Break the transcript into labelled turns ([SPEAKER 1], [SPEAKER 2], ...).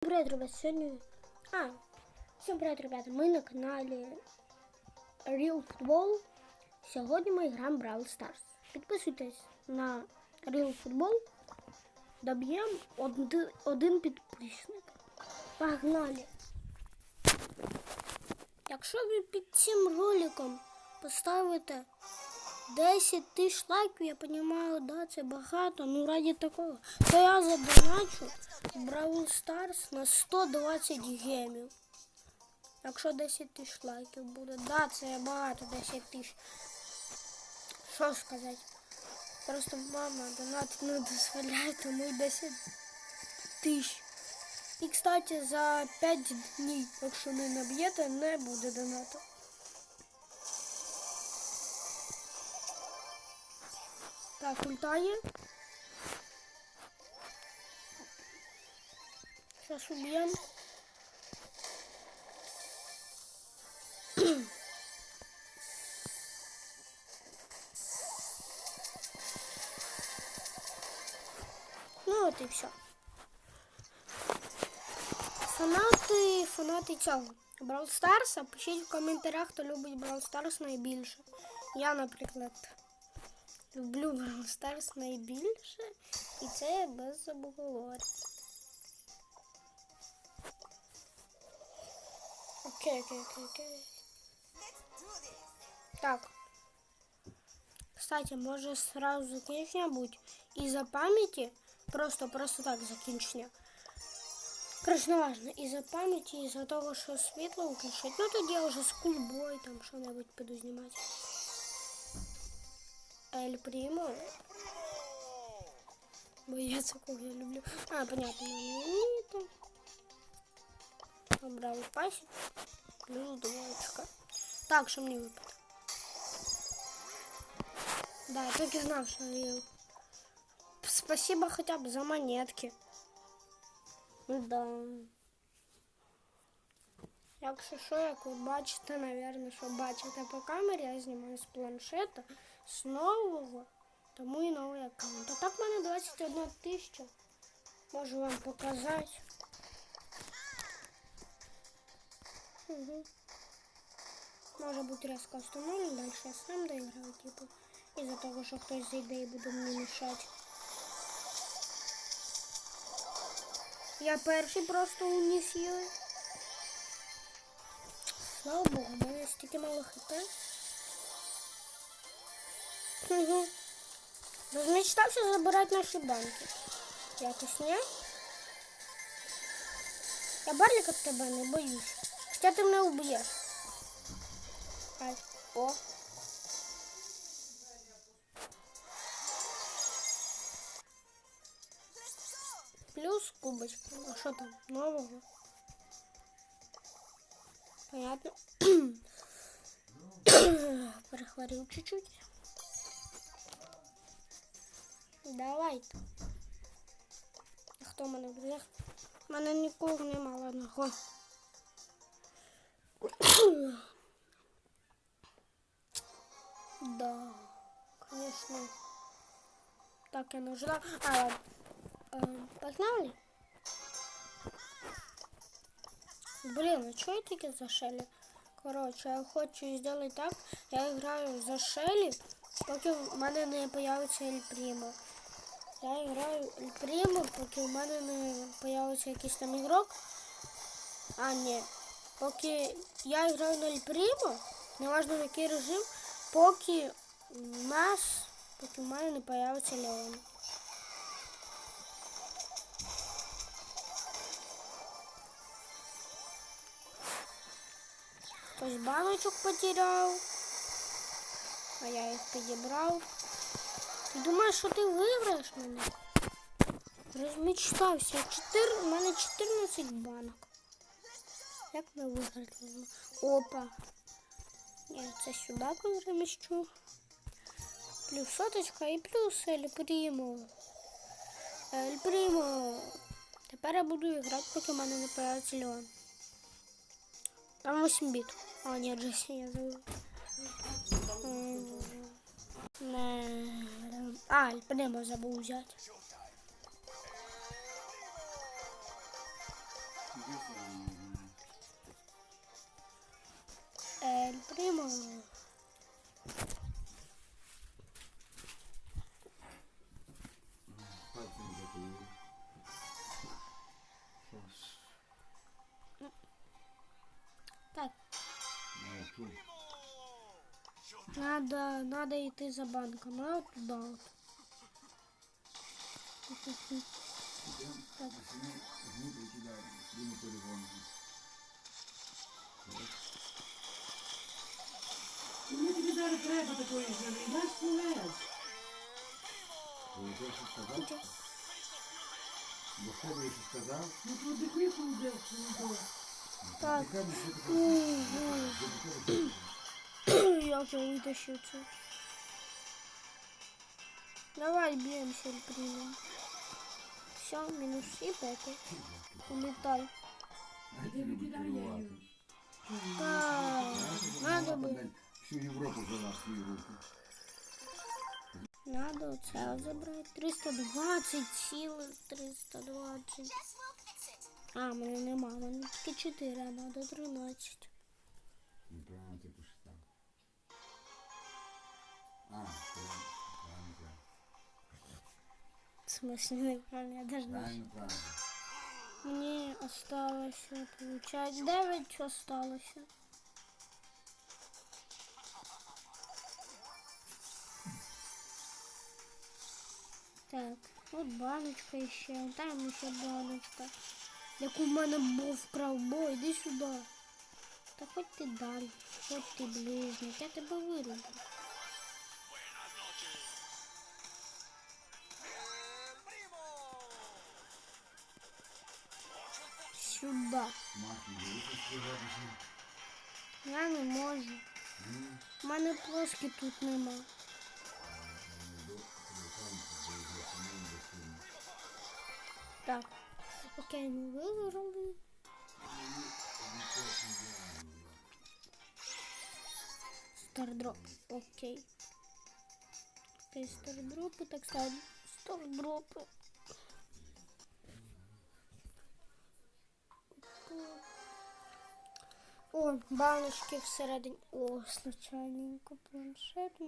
[SPEAKER 1] Привет, ребят, сегодня... А, всем привет, ребята, мы на канале Real Football. Сьогодні ми граємо Brawl Stars. Підписуйтесь на Real Football. Доб'ємо один, один підписник. Погнали! Якщо ви під цим роликом поставите 10 тисяч лайків, я розумію, да, це багато, ну раді такого, то я задоначу Brawl Stars на 120 гемів. Якщо 10 тисяч лайків буде. Да, це багато 10 тисяч. Що сказати? Просто мама донат не дозволяє, тому й 10 тисяч. І, кстати, за 5 днів, якщо не наб'єте, не буде донату. Так, ультає. Сейчас убьем. ну от і все. Фанати, фанати цього. Brawl Stars, пишіть в коментарях, хто любить Brawl Stars найбільше. Я, наприклад, люблю Brawl Stars найбільше. І це без обговорень. Окей, окей, окей, окей. Так. Кстати, може сразу закінчення будь. Із-за пам'яті, просто, просто так закінчення. Короче, не важно, із-за пам'яті, із-за того, що світло включать. Ну тоді я вже скульбой там що-небудь піду знімати. Ель Прімо. Боєць, якого я люблю. А, понятно, мені там. Обрав пасік. Плюс двоечка. Так, що мені випаде? Да, я так і знав, що я... Спасибо хотя б за монетки. Да. Якщо що, як ви бачите, наверное, що бачите по камері, я знімаю з планшета, З нового, тому і новий аккаунт. А так в мене 21 тисяча. Можу вам показати. Угу. Може бути резко встановлено, далі я сам доіграю, типу. Із-за того, що хтось зайде і буде мені мішати. Я перший просто уніс її. Слава Богу, у мене стільки мало хп. Угу. Розмічтався забирати наші банки. Якось ні? Я барліка тебе не боюсь. Хоча ти мене уб'єш. Ай, о. Плюс кубочка. А що там? Нового? Понятно. Перехворів чуть-чуть. Давайте. А Хто в мене в друзях? У мене нікого нема. Да, конечно. Так, я нужна. А, ладно. Эм, погнали? Блин, а что таки за Шелли? Короче, я хочу сделать так. Я играю за Шелли, поки в мене не появиться Ель Прімо. Я граю Ель Прімо, поки в мене не появиться якийсь там ігрок. А, ні. Поки я граю на Ель Прімо, неважно в який режим, поки в нас, поки в мене не появиться Леон. Хтось баночок потеряв, а я їх підібрав. Ти думаєш, що ти виграєш мене? Розмічтався. Чотир... У мене 14 банок. Як ми виграти? Опа. Я це сюди переміщу. Плюс соточка і плюс Ель Прімо. Ель Прімо. Тепер я буду грати, поки в мене не появиться Леон. Там 8 бит. А, нет, Джесси я забыл. Eh, ah, il primo se bugiat. È
[SPEAKER 2] eh, il
[SPEAKER 1] primo...
[SPEAKER 2] Dai. Eh.
[SPEAKER 1] Надо, надо йти за банком, а от туди от.
[SPEAKER 2] Так.
[SPEAKER 3] Мені тобі зараз треба такої живий. Дай співець.
[SPEAKER 2] Ти що сказав? Бо хто би ще сказав?
[SPEAKER 3] Ну то дихай ходив. Ну,
[SPEAKER 1] Так.
[SPEAKER 2] Нехай би що таке.
[SPEAKER 1] Я витащив це? Давай б'ємося, Ель Примо. Все. Улітай.
[SPEAKER 2] Знаєте, любить керувати.
[SPEAKER 1] Так, надо би.
[SPEAKER 2] Всю Європу взяла в свої руки.
[SPEAKER 1] Надо оце забрати. 320 сіли, 320. А, мене нема, мене тільки 4, а надо 13.
[SPEAKER 2] А, правильно, правильно.
[SPEAKER 1] В смысле, неправильно, я даже не
[SPEAKER 2] Правильно, правильно.
[SPEAKER 1] Мені осталося, получать 9 осталося. Так, от баночка ще, там ще баночка. Як у мене був кравбой, іди сюди. Та хоч ти далі, хоч ти ближник, я тебе вирублю.
[SPEAKER 2] Сказати,
[SPEAKER 1] Я не можу. У мене плошки тут нема. Так. Окей, ми виграли. Стардроп. Окей. Окей, стардропи, так сказати. Стардропи. О, баночки всередині. О, случайненько планшет.